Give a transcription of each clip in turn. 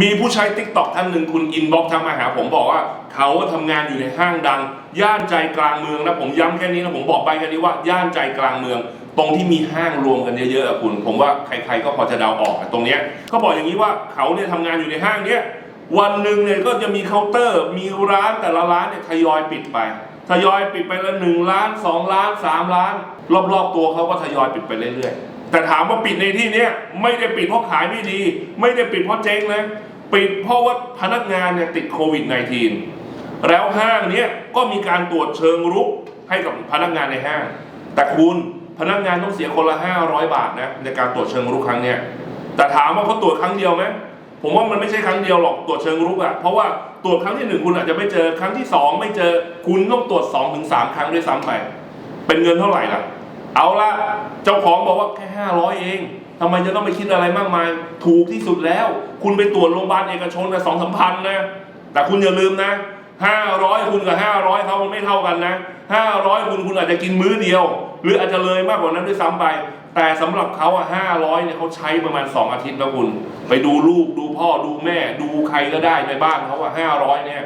มีผู้ใช้ติ๊กต็อกท่านหนึ่งคุณอินบ็อกทักมาหาผมบอกว่า เขาทำงานอยู่ในห้างดัง ย่านใจกลางเมืองนะผมย้ำแค่นี้นะผมบอกไปแค่นี้ว่าย่านใจกลางเมือง ตรงที่มีห้างรวมกันเยอะๆอะคุณ ผมว่าใครๆก็พอจะเดาออกตรงเนี้ยเขาบอกอย่างนี้ว่าเขาเนี่ยทำงานอยู่ในห้างเนี้ยวันหนึ่งเนี่ยก็จะมีเคาน์เตอร์ มีร้านแต่ละร้านเนี่ยทยอยปิดไปทยอยปิดไปละหนึ่งล้านสองล้านสามล้าน รอบๆตัวเขาก็ทยอยปิดไปเรื่อยๆ แต่ถามว่าปิดในที่เนี้ยไม่ได้ปิดเพราะขายไม่ดี ไม่ได้ปิดเพราะเจ๊งนะปิดเพราะว่าพนักงานเนี่ยติดโควิด -19 แล้วห้างเนี้ยก็มีการตรวจเชิงรุกให้กับพนักงานในห้าง แต่คุณพนักงานต้องเสียคนละ 500 บาทนะในการตรวจเชิงรุกครั้งเนี้ยแต่ถามว่าเขาตรวจครั้งเดียวไหมผมว่ามันไม่ใช่ครั้งเดียวหรอกตรวจเชิงรุกอะเพราะว่าตรวจครั้งที่หนึ่งคุณอาจจะไม่เจอครั้งที่สองไม่เจอคุณต้องตรวจ2องถึงสามครั้งด้วยซ้ำไปเป็นเงินเท่าไหร่ล่ะ เอาละเจ้าของบอกว่าแค่ห้าร้อยเองทำไมจะต้องไปคิดอะไรมากมาย ถูกที่สุดแล้ว คุณไปตรวจโรงพยาบาลเอกชนนะสองสามพันนะแต่คุณอย่าลืมนะห้าร้อยคุณกับห้าร้อยเขามันไม่เท่ากันนะห้าร้อยคุณคุณอาจจะกินมื้อเดียว หรืออาจจะเลยมากกว่านั้นด้วยซ้ำไป แต่สำหรับเขาอะห้าร้อยเนี่ยเขาใช้ประมาณสองอาทิตย์แล้วคุณ ไปดูลูกดูพ่อดูแม่ ดูใครก็ได้ในบ้านเขาอะห้าร้อยเนี่ย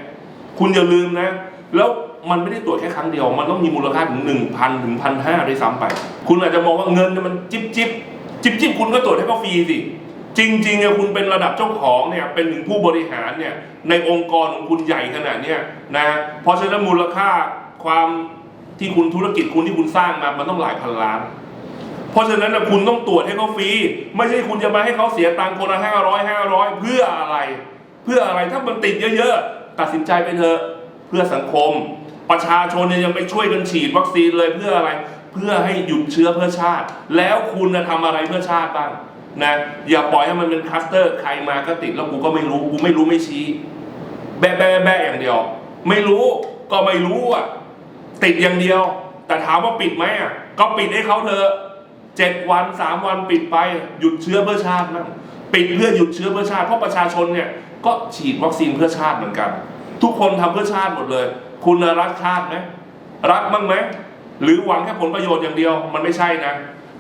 คุณอย่าลืมนะ แล้วมันไม่ได้ตรวจแค่ครั้งเดียว มันต้องมีมูลค่าถึงหนึ่งพันถึงพันห้าด้วยซ้ำไป คุณอาจจะมองว่าเงินเนี่ยมันจิบจิบจิบจิบคุณก็ตรวจให้เขาฟรีสิ จริงๆเนี่ยคุณเป็นระดับเจ้าของเนี่ยเป็นถึงผู้บริหารเนี่ยในองค์กรของคุณใหญ่ขนาดเนี้ยนะเพราะฉะนั้นมูลค่าความที่คุณธุรกิจคุณที่คุณสร้างมามันต้องหลายพันล้าน เพราะฉะนั้นนะคุณต้องตรวจให้เขาฟรีไม่ใช่คุณจะมาให้เขาเสียตังค์คนละห้าร้อยห้าร้อยเพื่ออะไร เพื่ออะไรถ้ามันติดเยอะ ๆ ตัดสินใจไปเถอะ เพื่อสังคม ประชาชนเนี่ยยังไปช่วยกันฉีดวัคซีนเลยเพื่ออะไร เพื่อให้หยุดเชื้อเพื่อชาติ แล้วคุณนะทำอะไรเพื่อชาติบ้างนะอย่าปล่อยให้มันเป็นคลัสเตอร์ใครมาก็ติดแล้วกูก็ไม่รู้กูไม่รู้ไม่ชี้ แบะแบะแบะอย่างเดียว ไม่รู้ก็ไม่รู้อะติดอย่างเดียว แต่ถามว่าปิดไหมอะก็ปิดให้เขาเถอะเจ็ดวันสามวันปิดไปหยุดเชื้อเพื่อชาติมั่งปิดเพื่อหยุดเชื้อเพื่อชาติเพราะประชาชนเนี่ยก็ฉีดวัคซีนเพื่อชาติเหมือนกัน ทุกคนทำเพื่อชาติหมดเลย คุณน่ะรักชาติไหมรักบ้างไหมหรือหวังแค่ผลประโยชน์อย่างเดียว มันไม่ใช่นะ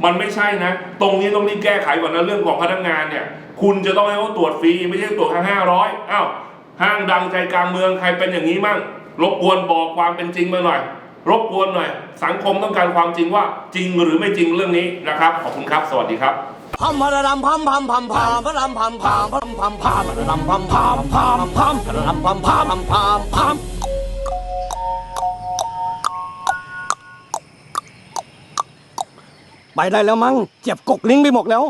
มันไม่ใช่นะ ตรงนี้ต้องรีบแก้ไขก่อนนะเรื่องของพนักงานเนี่ย คุณจะต้องให้เขาตรวจฟรีไม่ใช่ตรวจแค่ห้าร้อยอ้าวห้างดังใจกลางเมืองใครเป็นอย่างนี้มั่งรบกวนบอกความเป็นจริงมาหน่อย รบกวนหน่อย สังคมต้องการความจริงว่าจริงหรือไม่จริงเรื่องนี้นะครับ ขอบคุณครับ สวัสดีครับ พัมพะระดำพัมพัมพัมพัมพะระดำพัมพัมพัมพัมพัมพะระดำพัมพัมพัมพัมพะระดำพัมพัมพัมพัมพัมไปได้แล้วมั้งเจ็บกกลิ้งไปหมดแล้ว